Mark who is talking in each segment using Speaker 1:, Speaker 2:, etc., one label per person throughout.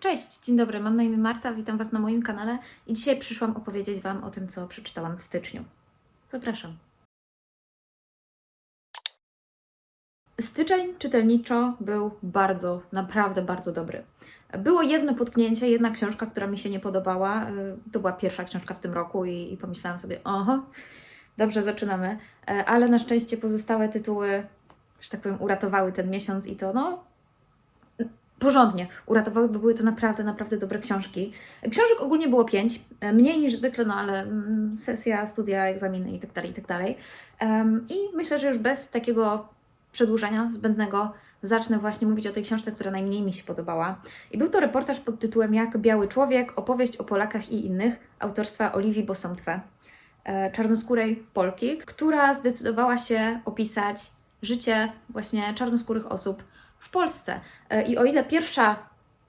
Speaker 1: Cześć, dzień dobry, mam na imię Marta, witam Was na moim kanale i dzisiaj przyszłam opowiedzieć Wam o tym, co przeczytałam w styczniu. Zapraszam. Styczeń czytelniczo był bardzo, naprawdę bardzo dobry. Było jedno potknięcie, jedna książka, która mi się nie podobała. y, To była pierwsza książka w tym roku i, i pomyślałam sobie, oho, dobrze zaczynamy. E, Ale na szczęście pozostałe tytuły, że tak powiem, uratowały ten miesiąc i to, no, porządnie uratowały, bo były to naprawdę, naprawdę dobre książki. Książek ogólnie było pięć, e, mniej niż zwykle, no ale mm, sesja, studia, egzaminy i dalej, i tak dalej. Em, I myślę, że już bez takiego przedłużenia zbędnego zacznę właśnie mówić o tej książce, która najmniej mi się podobała. I był to reportaż pod tytułem Jak Biały Człowiek, opowieść o Polakach i innych, autorstwa Oliwii Bosomtwe, e, czarnoskórej Polki, która zdecydowała się opisać życie właśnie czarnoskórych osób w Polsce. E, I o ile pierwsza,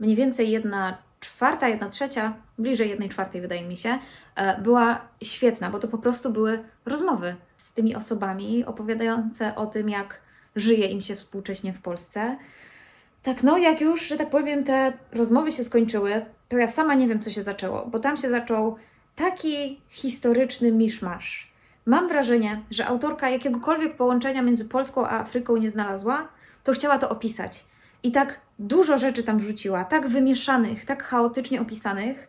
Speaker 1: mniej więcej jedna czwarta, jedna trzecia, bliżej jednej czwartej wydaje mi się, e, była świetna, bo to po prostu były rozmowy z tymi osobami opowiadające o tym, jak żyje im się współcześnie w Polsce. Tak, no, jak już, że tak powiem, te rozmowy się skończyły, to ja sama nie wiem, co się zaczęło, bo tam się zaczął taki historyczny miszmasz. Mam wrażenie, że autorka jakiegokolwiek połączenia między Polską a Afryką nie znalazła, to chciała to opisać. I tak dużo rzeczy tam wrzuciła, tak wymieszanych, tak chaotycznie opisanych.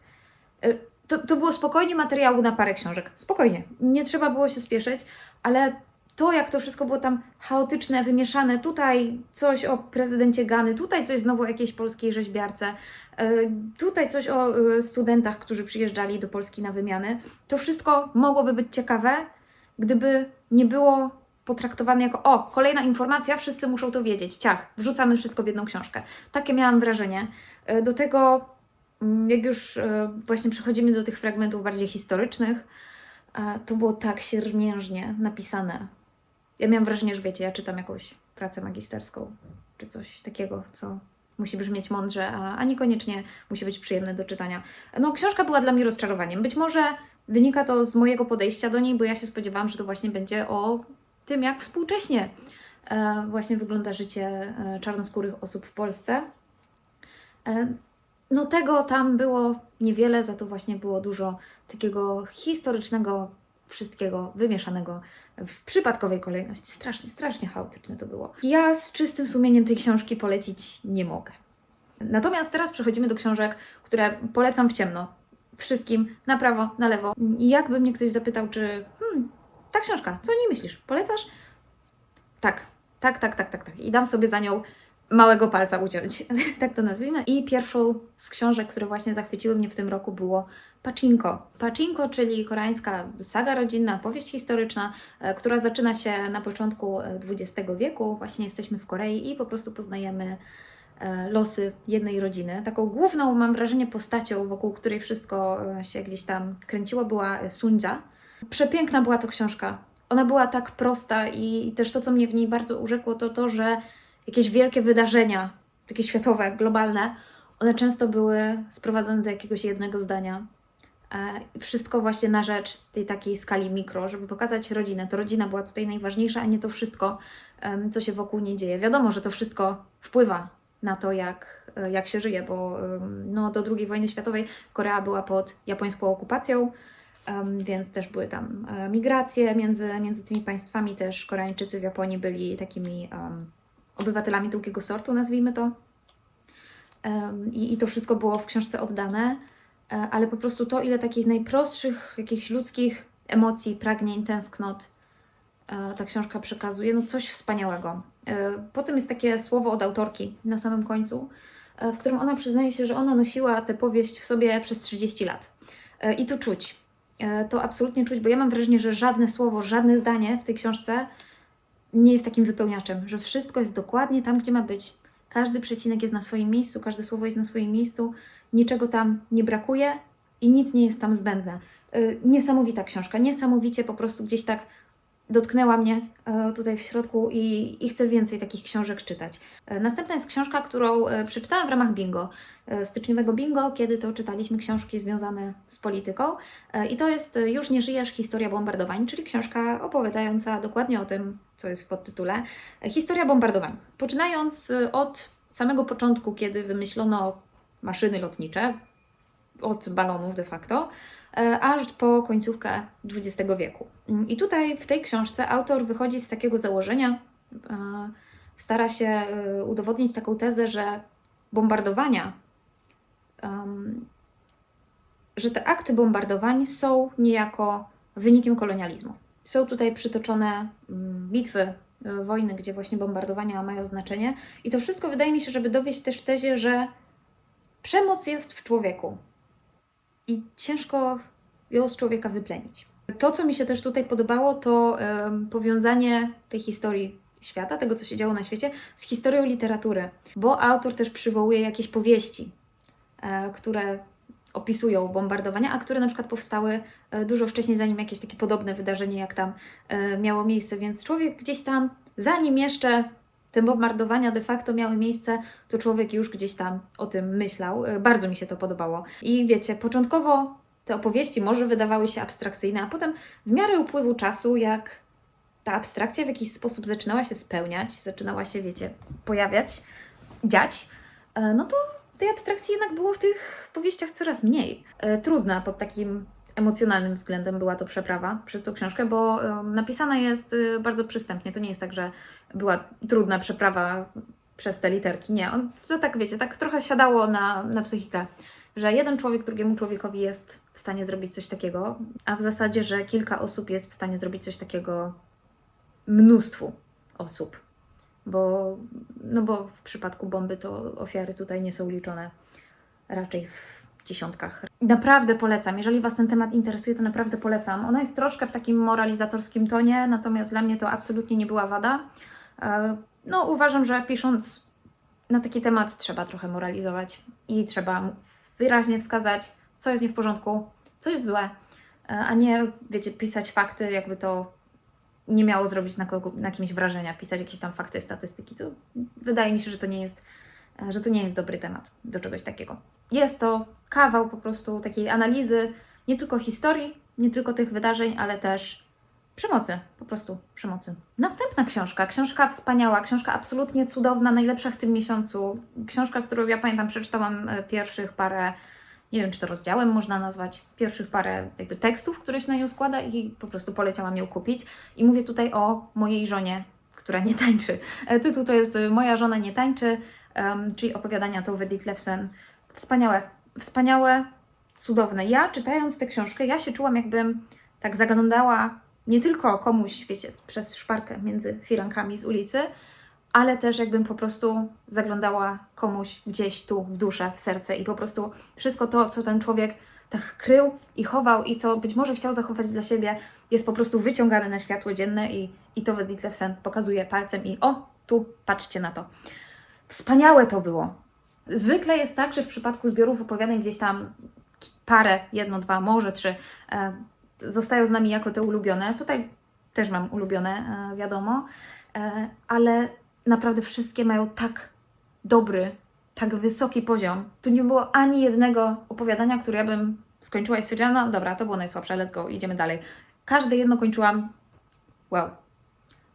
Speaker 1: Y, To, to było spokojnie materiału na parę książek. Spokojnie. Nie trzeba było się spieszyć, ale to, jak to wszystko było tam chaotyczne, wymieszane, tutaj coś o prezydencie Gany, tutaj coś znowu o jakiejś polskiej rzeźbiarce, y, tutaj coś o y, studentach, którzy przyjeżdżali do Polski na wymiany. To wszystko mogłoby być ciekawe, gdyby nie było potraktowane jako o, kolejna informacja, wszyscy muszą to wiedzieć, ciach, wrzucamy wszystko w jedną książkę. Takie miałam wrażenie. E, Do tego, mm, jak już e, właśnie przechodzimy do tych fragmentów bardziej historycznych, e, to było tak siermiężnie napisane. Ja miałam wrażenie, że wiecie, ja czytam jakąś pracę magisterską, czy coś takiego, co musi brzmieć mądrze, a, a niekoniecznie musi być przyjemne do czytania. No, książka była dla mnie rozczarowaniem. Być może wynika to z mojego podejścia do niej, bo ja się spodziewałam, że to właśnie będzie o tym, jak współcześnie e, właśnie wygląda życie e, czarnoskórych osób w Polsce. E, no tego tam było niewiele, za to właśnie było dużo takiego historycznego wszystkiego wymieszanego w przypadkowej kolejności. Strasznie, strasznie chaotyczne to było. Ja z czystym sumieniem tej książki polecić nie mogę. Natomiast teraz przechodzimy do książek, które polecam w ciemno. Wszystkim, na prawo, na lewo. I jakby mnie ktoś zapytał, czy hmm, ta książka, co o niej myślisz? Polecasz? Tak, tak, tak, tak, tak, tak. I dam sobie za nią małego palca uciąć, tak to nazwijmy. I pierwszą z książek, które właśnie zachwyciły mnie w tym roku było Pachinko. Pachinko, czyli koreańska saga rodzinna, powieść historyczna, e, która zaczyna się na początku e, XX wieku. Właśnie jesteśmy w Korei i po prostu poznajemy e, losy jednej rodziny. Taką główną, mam wrażenie, postacią, wokół której wszystko e, się gdzieś tam kręciło, była e, Sunja. Przepiękna była to książka. Ona była tak prosta i, też to, co mnie w niej bardzo urzekło, to to, że jakieś wielkie wydarzenia, takie światowe, globalne, one często były sprowadzone do jakiegoś jednego zdania. E, Wszystko właśnie na rzecz tej takiej skali mikro, żeby pokazać rodzinę. To rodzina była tutaj najważniejsza, a nie to wszystko, co się wokół niej dzieje. Wiadomo, że to wszystko wpływa na to, jak, e, jak się żyje, bo no, do II wojny światowej Korea była pod japońską okupacją, więc też były tam e, migracje między, między tymi państwami. Też Koreańczycy w Japonii byli takimi em, obywatelami drugiego sortu, nazwijmy to. Em, I, I to wszystko było w książce oddane, e, ale po prostu to, ile takich najprostszych, jakichś ludzkich emocji, pragnień, tęsknot ta książka przekazuje, no coś wspaniałego. E, Potem jest takie słowo od autorki na samym końcu, e, w którym ona przyznaje się, że ona nosiła tę powieść w sobie przez 30 lat. E, I to czuć. To absolutnie czuć, bo ja mam wrażenie, że żadne słowo, żadne zdanie w tej książce nie jest takim wypełniaczem, że wszystko jest dokładnie tam, gdzie ma być. Każdy przecinek jest na swoim miejscu, każde słowo jest na swoim miejscu, niczego tam nie brakuje i nic nie jest tam zbędne. Niesamowita książka, niesamowicie po prostu gdzieś tak dotknęła mnie e, tutaj w środku i, i chcę więcej takich książek czytać. E, Następna jest książka, którą e, przeczytałam w ramach bingo, styczniowego bingo, kiedy to czytaliśmy książki związane z polityką. I to jest Już nie żyjesz, historia bombardowań, czyli książka opowiadająca dokładnie o tym, co jest w podtytule. Historia bombardowań. Poczynając od samego początku, kiedy wymyślono maszyny lotnicze, od balonów de facto, aż po końcówkę XX wieku. I tutaj w tej książce autor wychodzi z takiego założenia, e, stara się e, udowodnić taką tezę, że bombardowania, że te akty bombardowań są niejako wynikiem kolonializmu. Są tutaj przytoczone mm, bitwy, e, wojny, gdzie właśnie bombardowania mają znaczenie, i to wszystko wydaje mi się, żeby dowieść też tezie, że przemoc jest w człowieku i ciężko ją z człowieka wyplenić. To, co mi się też tutaj podobało, to em, powiązanie tej historii świata, tego, co się działo na świecie, z historią literatury, bo autor też przywołuje jakieś powieści, e, które opisują bombardowania, a które na przykład powstały e, dużo wcześniej, zanim jakieś takie podobne wydarzenie jak tam e, miało miejsce, więc człowiek gdzieś tam, zanim jeszcze te bombardowania de facto miały miejsce, to człowiek już gdzieś tam o tym myślał. E, Bardzo mi się to podobało. I wiecie, początkowo te opowieści może wydawały się abstrakcyjne, a potem w miarę upływu czasu, jak ta abstrakcja w jakiś sposób zaczynała się spełniać, zaczynała się, wiecie, pojawiać, dziać, e, no to tej abstrakcji jednak było w tych powieściach coraz mniej. E, Trudna pod takim emocjonalnym względem była to przeprawa przez tą książkę, bo napisana jest e, bardzo przystępnie. To nie jest tak, że była trudna przeprawa przez te literki. Nie, on, to tak wiecie, tak trochę siadało na, na psychikę, że jeden człowiek drugiemu człowiekowi jest w stanie zrobić coś takiego, a w zasadzie, że kilka osób jest w stanie zrobić coś takiego mnóstwu osób. Bo, no bo w przypadku bomby to ofiary tutaj nie są liczone raczej w dziesiątkach. Naprawdę polecam. Jeżeli Was ten temat interesuje, to naprawdę polecam. Ona jest troszkę w takim moralizatorskim tonie, natomiast dla mnie to absolutnie nie była wada. No, uważam, że pisząc na taki temat trzeba trochę moralizować i trzeba wyraźnie wskazać, co jest nie w porządku, co jest złe, a nie, wiecie, pisać fakty, jakby to nie miało zrobić na, kogo, na kimś wrażenia, pisać jakieś tam fakty, statystyki. To wydaje mi się, że to nie jest, że to nie jest dobry temat do czegoś takiego. Jest to kawał po prostu takiej analizy nie tylko historii, nie tylko tych wydarzeń, ale też przemocy, po prostu przemocy. Następna książka, książka wspaniała, książka absolutnie cudowna, najlepsza w tym miesiącu. Książka, którą ja pamiętam, przeczytałam e, pierwszych parę, nie wiem czy to rozdziałem można nazwać, pierwszych parę jakby tekstów, które się na nią składa i po prostu poleciałam ją kupić. I mówię tutaj o mojej żonie, która nie tańczy. E, Tytuł to jest e, Moja żona nie tańczy, em, czyli opowiadania Tove Ditlevsen. Wspaniałe, wspaniałe, cudowne. Ja czytając tę książkę, ja się czułam jakbym tak zaglądała nie tylko komuś, wiecie, przez szparkę między firankami z ulicy, ale też jakbym po prostu zaglądała komuś gdzieś tu w duszę, w serce i po prostu wszystko to, co ten człowiek tak krył i chował i co być może chciał zachować dla siebie, jest po prostu wyciągane na światło dzienne i, i to Ditlevsen pokazuje palcem i o, tu, patrzcie na to. Wspaniałe to było. Zwykle jest tak, że w przypadku zbiorów opowiadań gdzieś tam parę, jedno, dwa, może trzy, e, zostają z nami jako te ulubione. Tutaj też mam ulubione, e, wiadomo, e, ale naprawdę wszystkie mają tak dobry, tak wysoki poziom. Tu nie było ani jednego opowiadania, które ja bym skończyła i stwierdziłam, no dobra, to było najsłabsze, let's go, idziemy dalej. Każde jedno kończyłam, wow,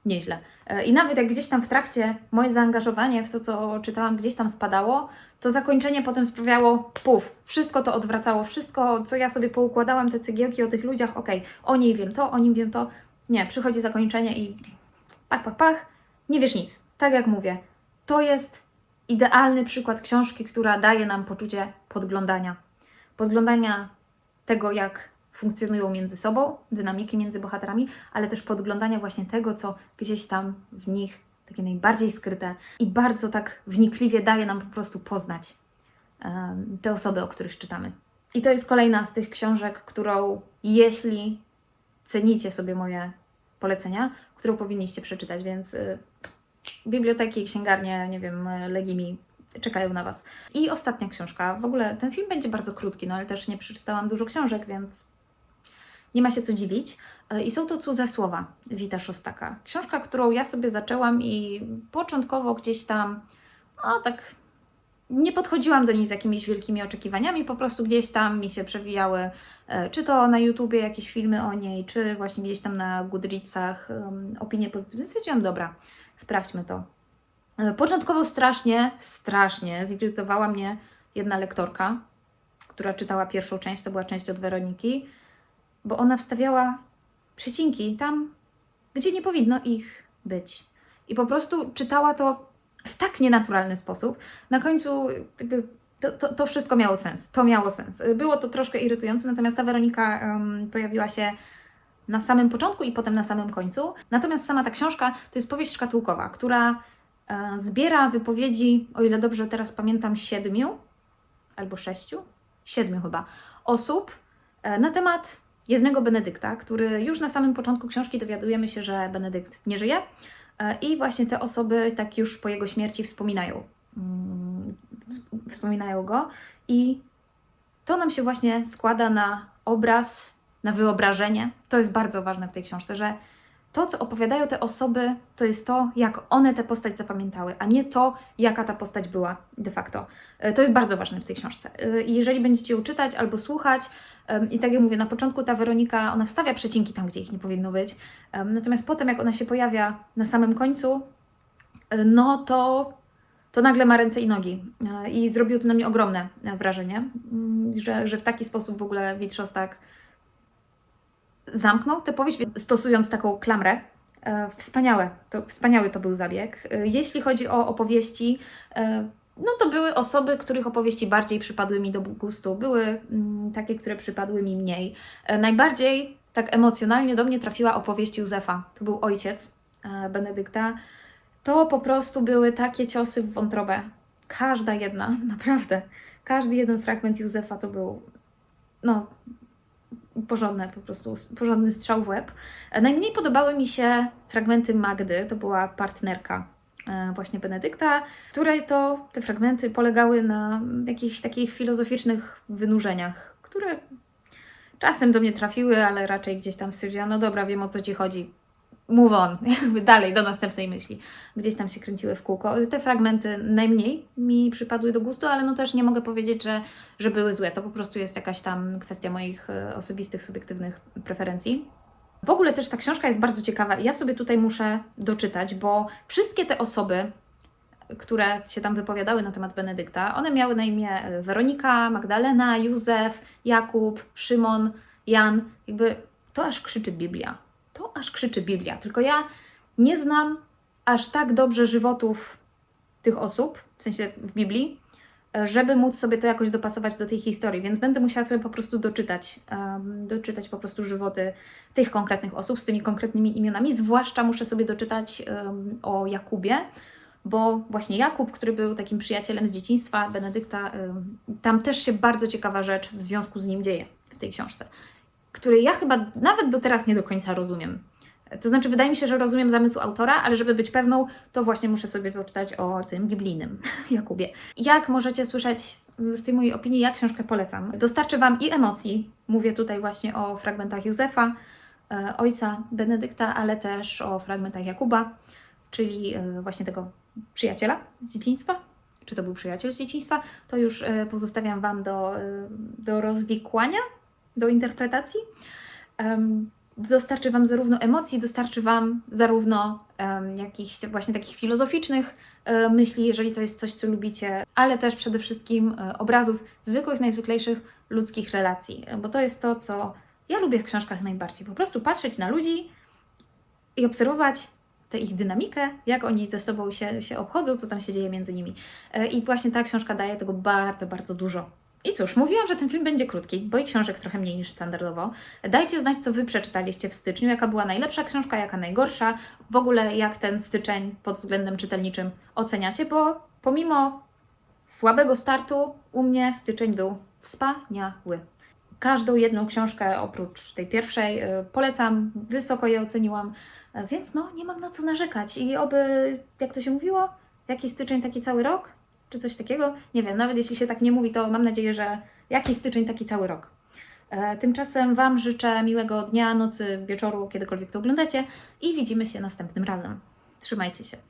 Speaker 1: nieźle. E, I nawet jak gdzieś tam w trakcie moje zaangażowanie w to, co czytałam, gdzieś tam spadało, to zakończenie potem sprawiało puf, wszystko to odwracało, wszystko, co ja sobie poukładałam, te cegiełki o tych ludziach, okej, o niej wiem to, o nim wiem to. Nie, przychodzi zakończenie i pach, pach, pach, nie wiesz nic. Tak jak mówię, to jest idealny przykład książki, która daje nam poczucie podglądania. Podglądania tego, jak funkcjonują między sobą, dynamiki między bohaterami, ale też podglądania właśnie tego, co gdzieś tam w nich takie najbardziej skryte i bardzo tak wnikliwie daje nam po prostu poznać em, te osoby, o których czytamy. I to jest kolejna z tych książek, którą jeśli cenicie sobie moje polecenia, którą powinniście przeczytać, więc y, biblioteki, księgarnie, nie wiem, y, Legimi czekają na Was. I ostatnia książka. W ogóle ten film będzie bardzo krótki, no ale też nie przeczytałam dużo książek, więc nie ma się co dziwić. E, I są to cudze słowa Wita Szostaka. Książka, którą ja sobie zaczęłam i początkowo gdzieś tam, no tak, nie podchodziłam do niej z jakimiś wielkimi oczekiwaniami, po prostu gdzieś tam mi się przewijały, e, czy to na YouTubie jakieś filmy o niej, czy właśnie gdzieś tam na Goodreadsach um, opinie pozytywne. Stwierdziłam, dobra, sprawdźmy to. E, Początkowo strasznie, strasznie zirytowała mnie jedna lektorka, która czytała pierwszą część, to była część od Weroniki, bo ona wstawiała przecinki tam, gdzie nie powinno ich być. I po prostu czytała to w tak nienaturalny sposób. Na końcu to, to, to wszystko miało sens. To miało sens. Było to troszkę irytujące, natomiast ta Weronika em, pojawiła się na samym początku i potem na samym końcu. Natomiast sama ta książka to jest powieść szkatułkowa, która e, zbiera wypowiedzi, o ile dobrze teraz pamiętam, siedmiu albo sześciu, siedmiu chyba, osób e, na temat jednego Benedykta, który już na samym początku książki dowiadujemy się, że Benedykt nie żyje. E, I właśnie te osoby tak już po jego śmierci wspominają, mm, ws- wspominają go i to nam się właśnie składa na obraz, na wyobrażenie. To jest bardzo ważne w tej książce, że to, co opowiadają te osoby, to jest to, jak one tę postać zapamiętały, a nie to, jaka ta postać była de facto. E, To jest bardzo ważne w tej książce. E, jeżeli będziecie ją czytać albo słuchać, i tak jak mówię, na początku ta Weronika, ona wstawia przecinki tam, gdzie ich nie powinno być, natomiast potem, jak ona się pojawia na samym końcu, e, no to, to nagle ma ręce i nogi. I zrobiło to na mnie ogromne wrażenie, mm, że, że w taki sposób w ogóle Witrzostak zamknął tę powieść, stosując taką klamrę. E, Wspaniałe, to, wspaniały to był zabieg. E, Jeśli chodzi o opowieści, e, no to były osoby, których opowieści bardziej przypadły mi do gustu, były mm, takie, które przypadły mi mniej. Najbardziej tak emocjonalnie do mnie trafiła opowieść Józefa. To był ojciec Benedykta. To po prostu były takie ciosy w wątrobę. Każda jedna, naprawdę. Każdy jeden fragment Józefa to był, no, porządne po prostu, porządny strzał w łeb. Najmniej podobały mi się fragmenty Magdy, to była partnerka e, właśnie Benedykta, której to te fragmenty polegały na jakichś takich filozoficznych wynurzeniach, które czasem do mnie trafiły, ale raczej gdzieś tam stwierdziłam, no dobra, wiem o co Ci chodzi, move on, jakby dalej, do następnej myśli. Gdzieś tam się kręciły w kółko. Te fragmenty najmniej mi przypadły do gustu, ale no też nie mogę powiedzieć, że, że były złe. To po prostu jest jakaś tam kwestia moich e, osobistych, subiektywnych preferencji. W ogóle też ta książka jest bardzo ciekawa i ja sobie tutaj muszę doczytać, bo wszystkie te osoby, które się tam wypowiadały na temat Benedykta, one miały na imię e, Weronika, Magdalena, Józef, Jakub, Szymon, Jan. Jakby to aż krzyczy Biblia. To aż krzyczy Biblia. Tylko ja nie znam aż tak dobrze żywotów tych osób, w sensie w Biblii, e, żeby móc sobie to jakoś dopasować do tej historii, więc będę musiała sobie po prostu doczytać, em, doczytać po prostu żywoty tych konkretnych osób z tymi konkretnymi imionami. Zwłaszcza muszę sobie doczytać em, o Jakubie, bo właśnie Jakub, który był takim przyjacielem z dzieciństwa Benedykta, em, tam też się bardzo ciekawa rzecz w związku z nim dzieje w tej książce, której ja chyba nawet do teraz nie do końca rozumiem. To znaczy, wydaje mi się, że rozumiem zamysł autora, ale żeby być pewną, to właśnie muszę sobie poczytać o tym biblijnym Jakubie. Jak możecie słyszeć z tej mojej opinii, ja książkę polecam. Dostarczy Wam i emocji, mówię tutaj właśnie o fragmentach Józefa, e, ojca Benedykta, ale też o fragmentach Jakuba, czyli e, właśnie tego przyjaciela z dzieciństwa. Czy to był przyjaciel z dzieciństwa? To już e, pozostawiam Wam do, do rozwikłania, do interpretacji. Em, dostarczy Wam zarówno emocji, dostarczy Wam zarówno em, jakichś właśnie takich filozoficznych e, myśli, jeżeli to jest coś, co lubicie, ale też przede wszystkim e, obrazów zwykłych, najzwyklejszych ludzkich relacji, e, bo to jest to, co ja lubię w książkach najbardziej. Po prostu patrzeć na ludzi i obserwować tę ich dynamikę, jak oni ze sobą się, się obchodzą, co tam się dzieje między nimi. I właśnie ta książka daje tego bardzo, bardzo dużo. I cóż, mówiłam, że ten film będzie krótki, bo i książek trochę mniej niż standardowo. Dajcie znać, co Wy przeczytaliście w styczniu, jaka była najlepsza książka, jaka najgorsza, w ogóle jak ten styczeń pod względem czytelniczym oceniacie, bo pomimo słabego startu u mnie styczeń był wspaniały. Każdą jedną książkę oprócz tej pierwszej y, polecam, wysoko je oceniłam, y, więc no nie mam na co narzekać i oby, jak to się mówiło, jaki styczeń, taki cały rok, czy coś takiego. Nie wiem, nawet jeśli się tak nie mówi, to mam nadzieję, że jaki styczeń, taki cały rok. E, Tymczasem Wam życzę miłego dnia, nocy, wieczoru, kiedykolwiek to oglądacie i widzimy się następnym razem. Trzymajcie się.